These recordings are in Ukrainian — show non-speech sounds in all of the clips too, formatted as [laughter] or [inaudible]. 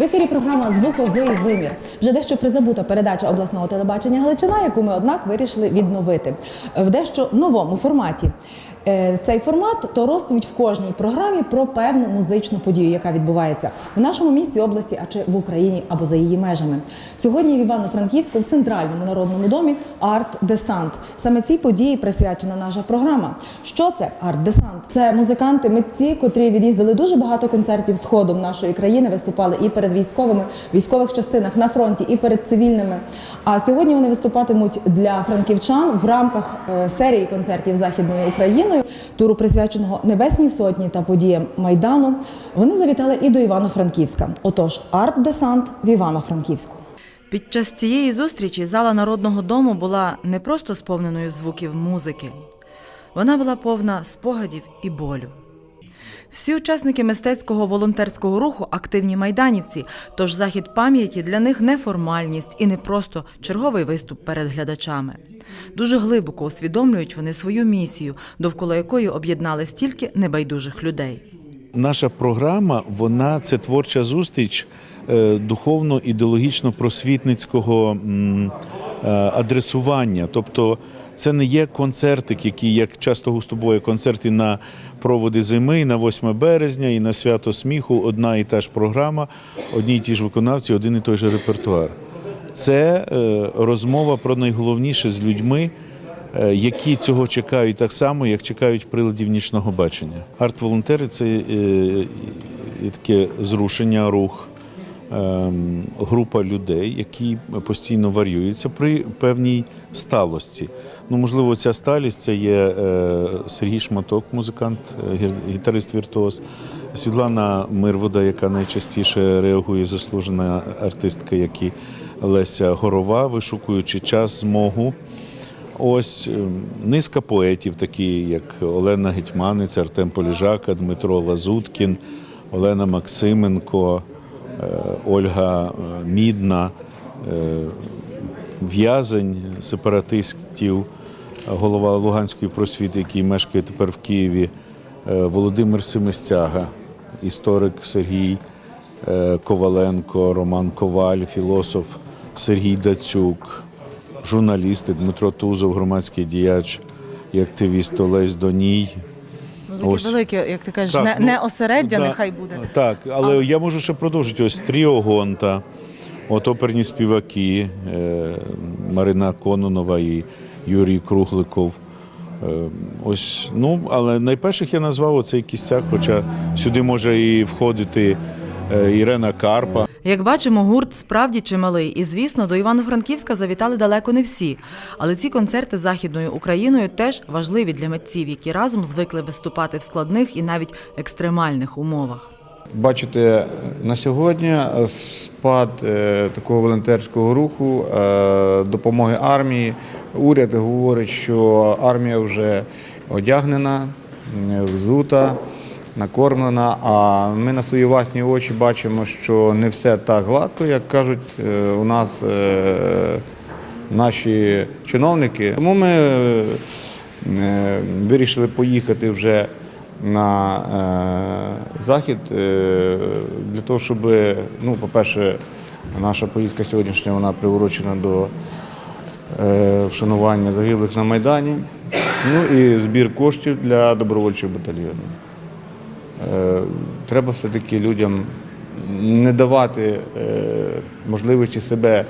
В ефірі програма Звуковий вимір. Вже дещо призабута передача обласного телебачення Галичина, яку ми однак вирішили відновити в дещо новому форматі. Е, Цей формат то розповідь в кожній програмі про певну музичну подію, яка відбувається в нашому місті, області, а чи в Україні або за її межами. Сьогодні в Івано-Франківську в центральному народному домі Арт Десант. Саме цій події присвячена наша програма. Що це арт десант? Це музиканти, митці, котрі від'їздили дуже багато концертів сходом нашої країни, виступали і перед військовими військових частинах на фронті, і перед цивільними. А сьогодні вони виступатимуть для франківчан в рамках е, серії концертів Західною Україною, туру присвяченого Небесній Сотні та подіям Майдану. Вони завітали і до Івано-Франківська. Отож, арт-десант в Івано-Франківську. Під час цієї зустрічі зала народного дому була не просто сповненою звуків музики, вона була повна спогадів і болю. Всі учасники мистецького волонтерського руху активні майданівці, тож захід пам'яті для них не формальність і не просто черговий виступ перед глядачами. Дуже глибоко усвідомлюють вони свою місію, довкола якої об'єднали стільки небайдужих людей. Наша програма вона це творча зустріч е, духовно-ідеологічно-просвітницького адресування. Тобто це не є концертик, який, як часто густо концерти на проводи зими, і на 8 березня, і на свято сміху одна і та ж програма, одні й ті ж виконавці, один і той же репертуар. Це е, розмова про найголовніше з людьми, е, які цього чекають так само, як чекають приладів нічного бачення. Арт-волонтери це е, таке зрушення, рух, група людей, які постійно варіюються при певній сталості. Ну, можливо, ця сталість це є е, Сергій Шматок, музикант, е, гітарист-віртуоз, Світлана Мирвода, яка найчастіше реагує, заслужена артистка, як і Леся Горова, вишукуючи час, змогу. Ось ем, низка поетів, такі як Олена Гетьманець, Артем Поліжака, Дмитро Лазуткін, Олена Максименко, Ольга е, Мідна, е, в'язень сепаратистів, голова Луганської просвіти, який мешкає тепер в Києві, е, Володимир Семистяга, історик Сергій е, Коваленко, Роман Коваль, філософ Сергій Дацюк журналісти Дмитро Тузов, громадський діяч і активіст Олесь Доній. Ну, таке Ось. велике, як ти кажеш, Так, не, ну, не осереддя, да. нехай буде. Так, але я можу ще продовжити. Ось Тріо Гонта, от оперні співаки е, Марина Кононова і Юрій Кругликов. Е, Ось, ну, але найперших я назвав оцей кістяк, хоча сюди може і входити Ірена Карпа. Як бачимо, гурт справді чималий, і звісно, до Івано-Франківська завітали далеко не всі. Але ці концерти західною Україною теж важливі для митців, які разом звикли виступати в складних і навіть екстремальних умовах. Бачите, на сьогодні е, спад е, такого волонтерського руху, е, допомоги армії. Уряд говорить, що армія вже одягнена, е, взута, накормлена. А ми на свої власні очі бачимо, що не все так гладко, як кажуть е, у нас е, наші чиновники. Тому ми е, вирішили поїхати вже на захід для того, щоб, ну, по-перше, наша поїздка сьогоднішня вона приурочена до вшанування загиблих на Майдані, ну і збір коштів для добровольчих батальйонів. Е, треба все-таки людям не давати е, можливості себе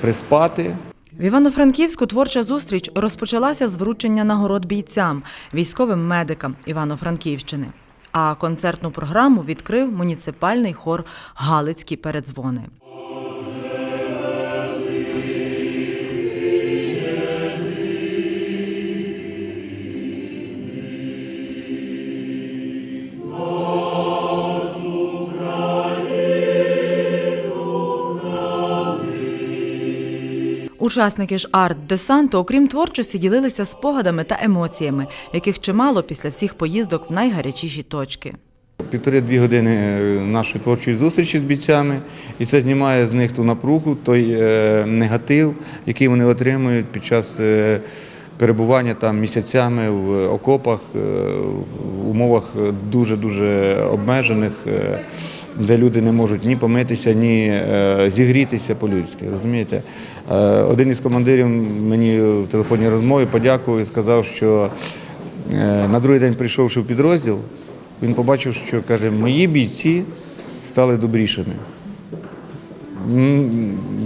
приспати. В Івано-Франківську творча зустріч розпочалася з вручення нагород бійцям, військовим медикам Івано-Франківщини. А концертну програму відкрив муніципальний хор Галицькі передзвони. Учасники ж арт-десанту, окрім творчості, ділилися спогадами та емоціями, яких чимало після всіх поїздок в найгарячіші точки. Півтори-дві години е, нашої творчої зустрічі з бійцями, і це знімає з них ту напругу, той е, негатив, який вони отримують під час е, перебування там місяцями в окопах, в умовах дуже-дуже обмежених. Де люди не можуть ні помитися, ні е, зігрітися по-людськи. Розумієте? Е, один із командирів мені в телефонній розмові подякував і сказав, що е, на другий день прийшовши в підрозділ, він побачив, що каже, мої бійці стали добрішими.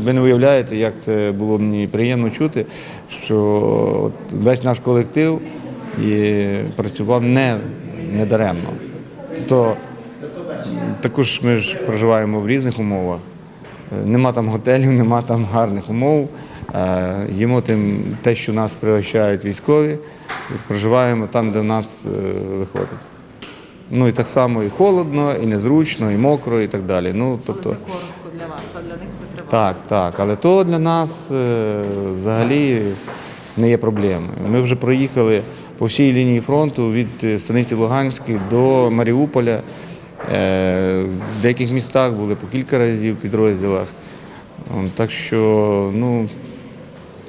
Ви не уявляєте, як це було мені приємно чути, що весь наш колектив працював не, не даремно. Тобто, також ми ж проживаємо в різних умовах. Е, Нема там готелів, [laughs] нема там гарних умов. Е, Їмо тим те, що нас пригощають військові, проживаємо там, де в нас е, виходить. Ну і так само і холодно, і незручно, і мокро, і так далі. Ну, тобто, коротко для вас, а для них це треба. так, так. Але то для нас взагалі не є проблемою. Ми вже проїхали по всій лінії фронту від станиці Луганської до Маріуполя. Е, В деяких містах були по кілька разів в підрозділах. Так що ну,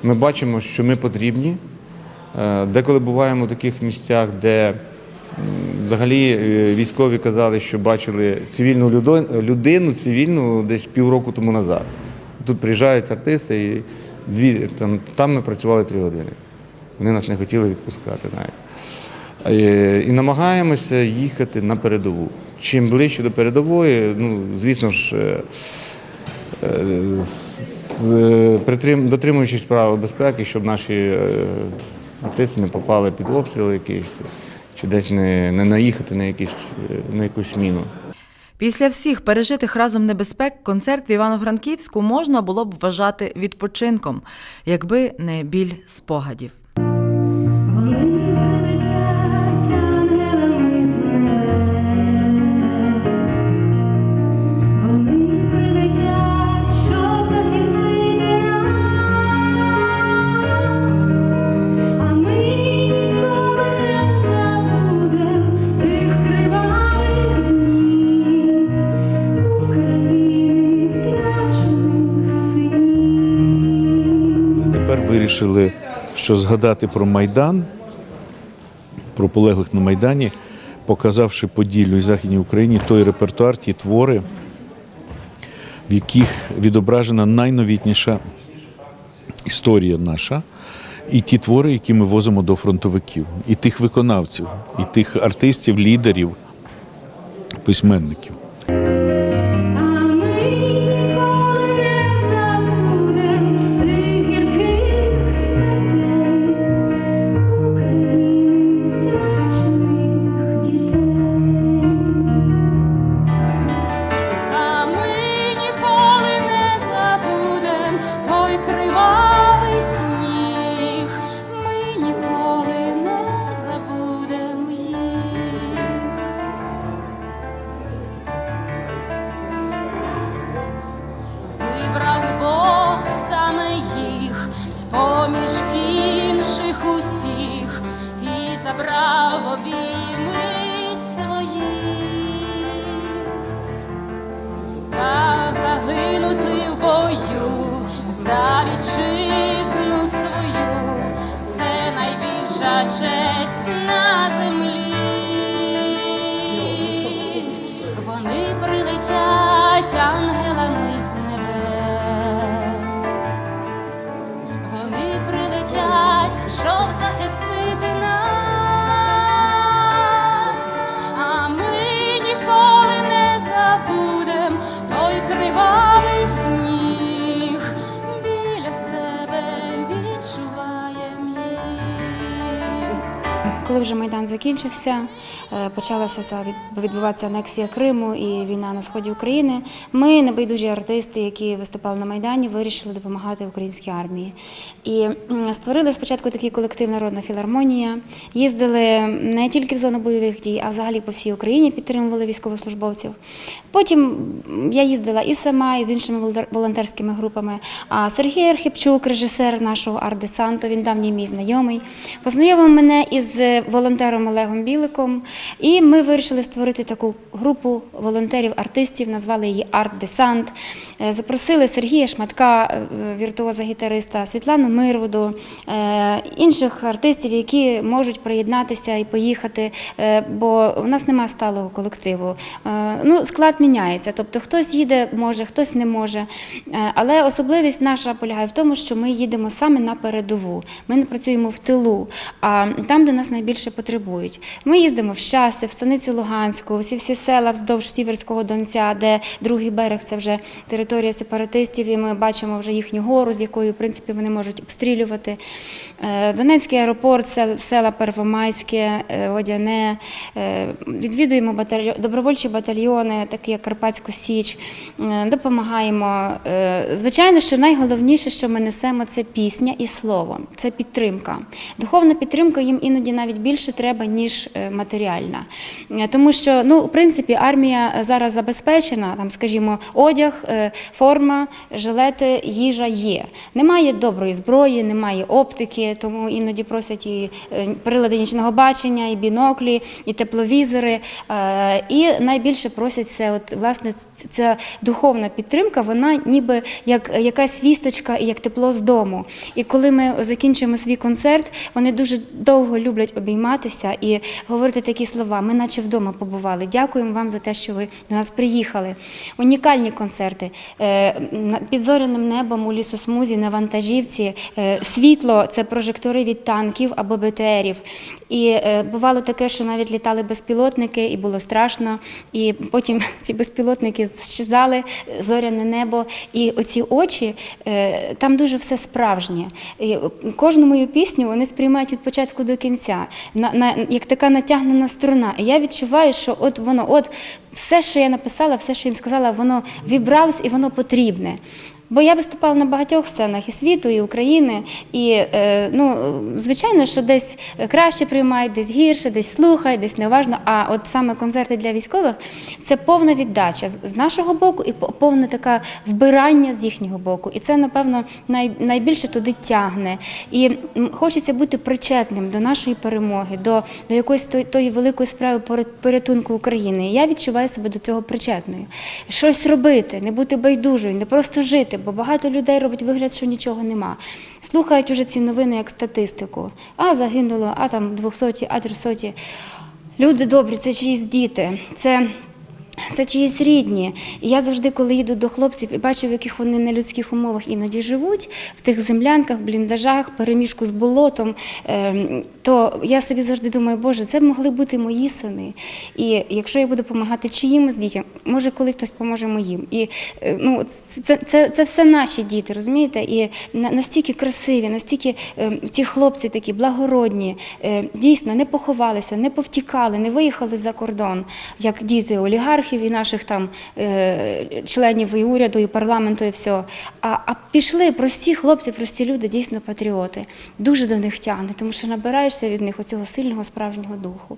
ми бачимо, що ми потрібні. Е, Деколи буваємо в таких місцях, де взагалі е, військові казали, що бачили цивільну людину цивільну десь півроку тому назад. Тут приїжджають артисти і дві, там, там ми працювали три години. Вони нас не хотіли відпускати навіть. І намагаємося їхати на передову. Чим ближче до передової, ну, звісно ж, е, е, дотримуючись правил безпеки, щоб наші е, артисти не попали під обстріли якісь, чи десь не, не наїхати на, якісь, на якусь міну. Після всіх пережитих разом небезпек концерт в Івано-Франківську можна було б вважати відпочинком, якби не біль спогадів. Вирішили, що згадати про Майдан, про полеглих на Майдані, показавши Поділлю і Західній Україні той репертуар, ті твори, в яких відображена найновітніша історія наша, і ті твори, які ми возимо до фронтовиків, і тих виконавців, і тих артистів, лідерів, письменників. Коли вже Майдан закінчився, почалася ця від- відбуватися анексія Криму і війна на сході України. Ми, небайдужі артисти, які виступали на Майдані, вирішили допомагати українській армії. І створили спочатку такий колектив Народна філармонія. Їздили не тільки в зону бойових дій, а взагалі по всій Україні підтримували військовослужбовців. Потім я їздила і сама, і з іншими волонтер- волонтерськими групами. А Сергій Архипчук, режисер нашого арт-десанту, він давній мій знайомий, познайомив мене із е, волонтером Олегом Біликом. І ми вирішили створити таку групу волонтерів-артистів, назвали її Арт Десант. Е, Запросили Сергія Шматка, е, віртуоза гітариста, Світлану Мирводу, е, інших артистів, які можуть приєднатися і поїхати, бо у нас немає сталого колективу. Ну, склад міняється, тобто хтось їде, може, хтось не може. Але особливість наша полягає в тому, що ми їдемо саме на передову. Ми не працюємо в тилу, а там, де нас найбільше потребують. Ми їздимо в Щастя, в станиці Луганську, всі всі села вздовж Сіверського Донця, де другий берег це вже територія сепаратистів, і ми бачимо вже їхню гору, з якою в принципі вони можуть обстрілювати. Е, Донецький аеропорт, села Первомайське, е, Водяне. Е, Відвідуємо батальйон, добровольчі батальйони, такі як Карпатську Січ, Е, допомагаємо. Е, Звичайно, що найголовніше, що ми несемо, це пісня і слово, це підтримка. Духовна підтримка їм іноді навіть більше треба, ніж е, матеріальна. Е, Тому що, ну, в принципі, армія зараз забезпечена, там, скажімо, одяг, е, форма, жилети, їжа є. Немає доброї зброї, немає оптики, тому іноді просять і е, прилади нічного бачення, і біноклі, і тепловізори. Е, І найбільше просять це, от, власне, ця духовна підтримка, вона ніби як якась вісточка і як тепло з дому. І коли ми закінчимо свій концерт, вони дуже довго люблять обійматися і говорити такі слова. Ми наче вдома побували. Дякуємо вам за те, що ви до нас приїхали. Унікальні концерти Е, під зоряним небом у лісосмузі на вантажівці. Світло це прожектори від танків або БТРів. І е, бувало таке, що навіть літали безпілотники, і було страшно. І потім [laughs] ці безпілотники щезали, зоряне небо. І оці очі е, там дуже все справжнє. І кожну мою пісню вони сприймають від початку до кінця, на, на, як така натягнена струна. І я відчуваю, що от воно, от все, що я написала, все, що їм сказала, воно вібралось і воно потрібне. Бо я виступала на багатьох сценах і світу, і України, і е, ну, звичайно, що десь краще приймають, десь гірше, десь слухають, десь неуважно. А от саме концерти для військових це повна віддача з- нашого боку і повне таке вбирання з їхнього боку. І це, напевно, найбільше туди тягне. І хочеться бути причетним до нашої перемоги, до, до якоїсь тої, великої справи порятунку України. Я відчуваю себе до цього причетною. Щось робити, не бути байдужою, не просто жити, бо багато людей робить вигляд, що нічого нема. Слухають уже ці новини як статистику. А загинуло, а там 200, а 300. Люди добрі, це чиїсь діти. Це це чиїсь рідні. І я завжди, коли їду до хлопців і бачу, в яких вони нелюдських умовах іноді живуть, в тих землянках, бліндажах, переміжку з болотом, ем, то я собі завжди думаю, Боже, це могли бути мої сини. І якщо я буду допомагати чиїмось дітям, може колись хтось поможе моїм. І е, ну, це, це, це все наші діти, розумієте? І настільки красиві, настільки ем, ці хлопці такі благородні, е, дійсно не поховалися, не повтікали, не виїхали за кордон, як діти олігархів і наших там е, членів і уряду, і парламенту, і все. А, а пішли прості хлопці, прості люди, дійсно патріоти. Дуже до них тягне, тому що набираєшся від них оцього сильного справжнього духу.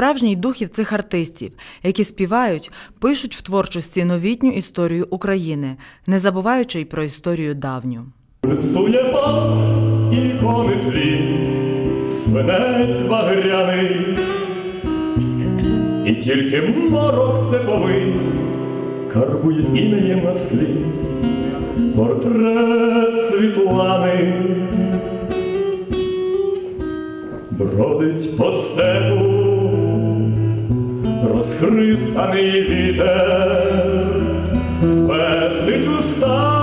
Справжній духів цих артистів, які співають, пишуть в творчості новітню історію України, не забуваючи й про історію давню. Рисує пан ікони свинець багряний, і тільки морок степовий карбує інеєм на склі, портрет Світлани бродить по степу, розхристаний вітер, пестить устами,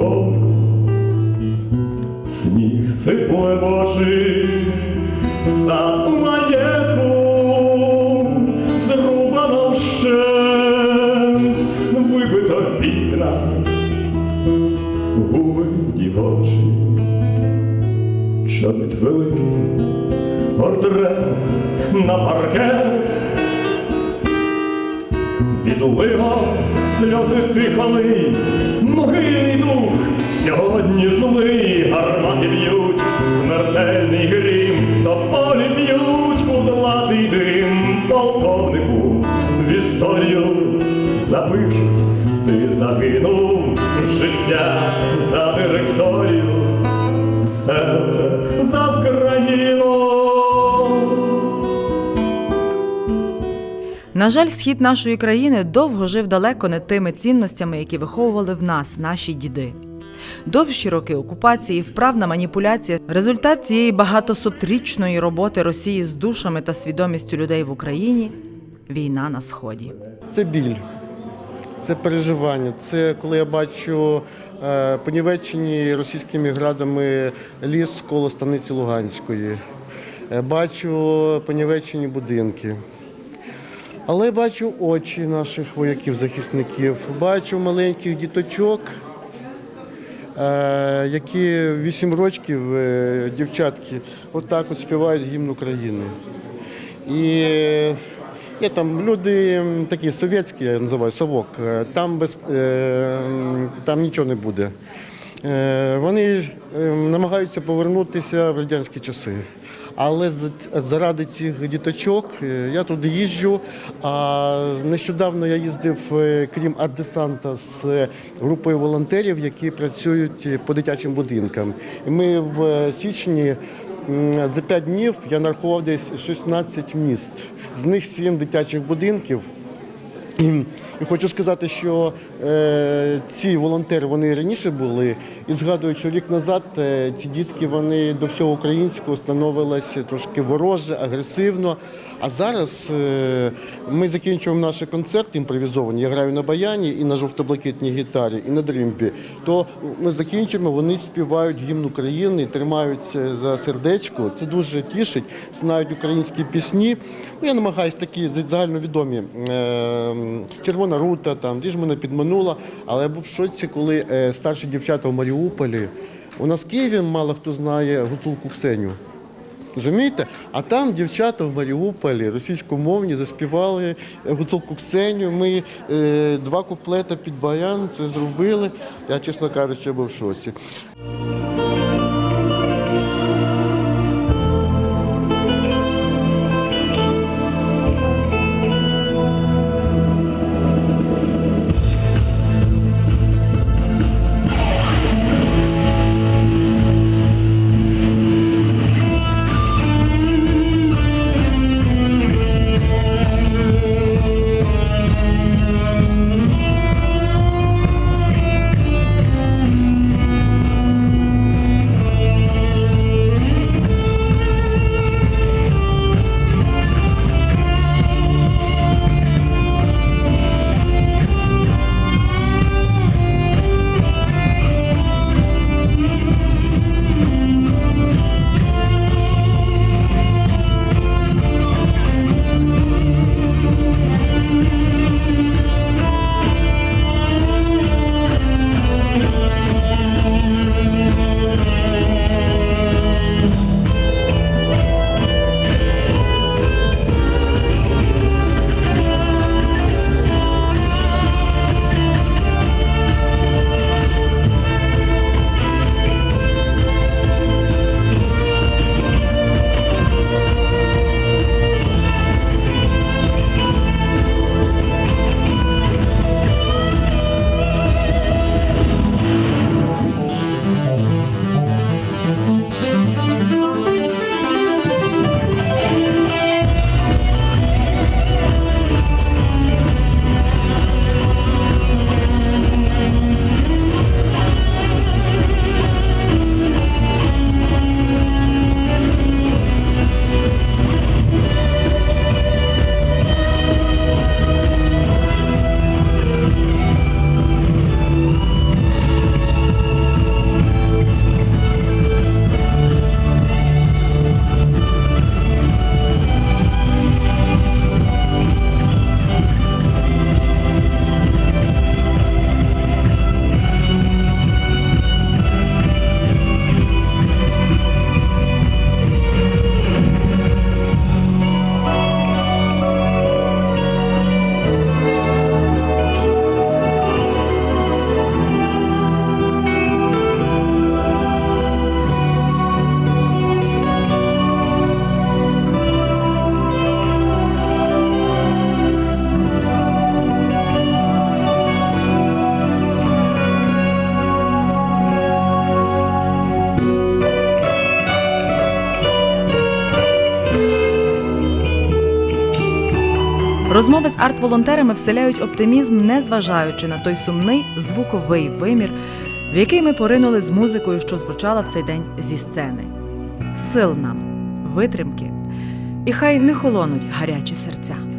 полковнику, сніг сипле божий, сад у маєтку, зрубано вщент, вибито вікна, губи дівочі, чобіт великий, портрет на паркет, відлива сльози тихали, могильний дух. Сьогодні злий, гармати б'ють, смертельний грім, до полі б'ють, кудлатий дим, полковнику в історію запишуть, ти загинув На жаль, схід нашої країни довго жив далеко не тими цінностями, які виховували в нас наші діди. Довші роки окупації вправна маніпуляція результат цієї багатосотрічної роботи Росії з душами та свідомістю людей в Україні війна на сході. Це біль, це переживання. Це коли я бачу е, понівечені російськими градами ліс коло станиці Луганської. Е, Бачу понівечені будинки. Але бачу очі наших вояків-захисників, бачу маленьких діточок, е, які 8 років, е, дівчатки, отак от співають гімн України. І є там люди такі совєтські, я називаю совок, е, там, без, там нічого не буде. Вони намагаються повернутися в радянські часи. Але заради цих діточок е, я туди їжджу. А нещодавно я їздив, е, крім Ардесанта, з групою волонтерів, які працюють е, по дитячим будинкам. І ми в січні За п'ять днів я нарахував десь 16 міст. З них 7 дитячих будинків. І хочу сказати, що е, ці волонтери вони раніше були і згадую, що рік назад е, ці дітки вони до всього українського становилися трошки вороже, агресивно. А зараз е, ми закінчуємо наші концерти імпровізовані. Я граю на баяні і на жовто-блакитній гітарі, і на дримпі. То ми закінчимо, вони співають гімн України, тримаються за сердечко. Це дуже тішить, знають українські пісні. Ну, я намагаюся такі загальновідомі. Е, Червона рута, там, де ж мене підманула. Але я був в шоці, коли е, старші дівчата в Маріуполі. У нас в Києві мало хто знає гуцулку Ксеню. Розумієте? А там дівчата в Маріуполі російськомовні заспівали гуцулку Ксеню. Ми е, два куплета під баян це зробили. Я, чесно кажучи, був в шоці. Розмови з арт-волонтерами вселяють оптимізм, незважаючи на той сумний звуковий вимір, в який ми поринули з музикою, що звучала в цей день зі сцени. Сил нам, витримки, і хай не холонуть гарячі серця.